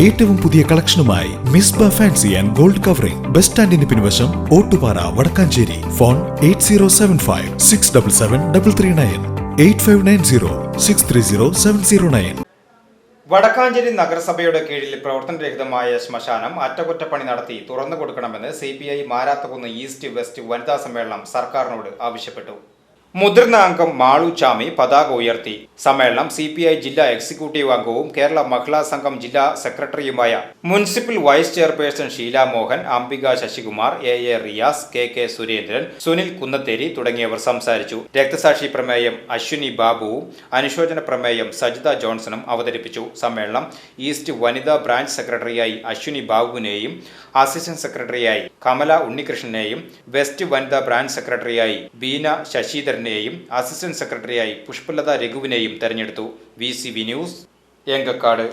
ഏറ്റവും പുതിയ കളക്ഷനുമായി Misba fancy and gold covering. Bus സ്റ്റാൻഡിന് പിൻവശം Ottupara Vadakkanchery. Phone eight zero seven five six double seven double three nine. Eight five nine zero six three zero seven zero nine. Vadakkanchery നഗരസഭയുടെ കീഴിൽ പ്രവർത്തനരഹിതമായ ശ്മശാനം അറ്റകുറ്റപ്പണി നടത്തി തുറന്നു കൊടുക്കണമെന്ന് C P I Marathakunnu east west വനിതാ സമ്മേളനം സർക്കാരിനോട് ആവശ്യപ്പെട്ടു. മുതിർന്ന അംഗം മാളു ചാമി പതാക ഉയർത്തി. സമ്മേളനം സി പി ഐ ജില്ലാ എക്സിക്യൂട്ടീവ് അംഗവും കേരള മഹിളാ സംഘം ജില്ലാ സെക്രട്ടറിയുമായ municipal vice chairperson Sheela Mohan Ambika Sasikumar A A Riyas K K Surendran Sunil Kunnatheri തുടങ്ങിയവർ സംസാരിച്ചു. രക്തസാക്ഷി പ്രമേയം അശ്വിനി ബാബുവും അനുശോചന പ്രമേയം സജിത ജോൺസണും അവതരിപ്പിച്ചു. സമ്മേളനം ഈസ്റ്റ് വനിതാ ബ്രാഞ്ച് സെക്രട്ടറിയായി അശ്വിനി ബാബുവിനെയും അസിസ്റ്റന്റ് സെക്രട്ടറിയായി കമല ഉണ്ണികൃഷ്ണനെയും വെസ്റ്റ് വനിതാ ബ്രാഞ്ച് സെക്രട്ടറിയായി ബീന ശശിധരനെയും അസിസ്റ്റന്റ് സെക്രട്ടറിയായി പുഷ്പലത രഘുവിനെയും തെരഞ്ഞെടുത്തു. V C V news Engakkad.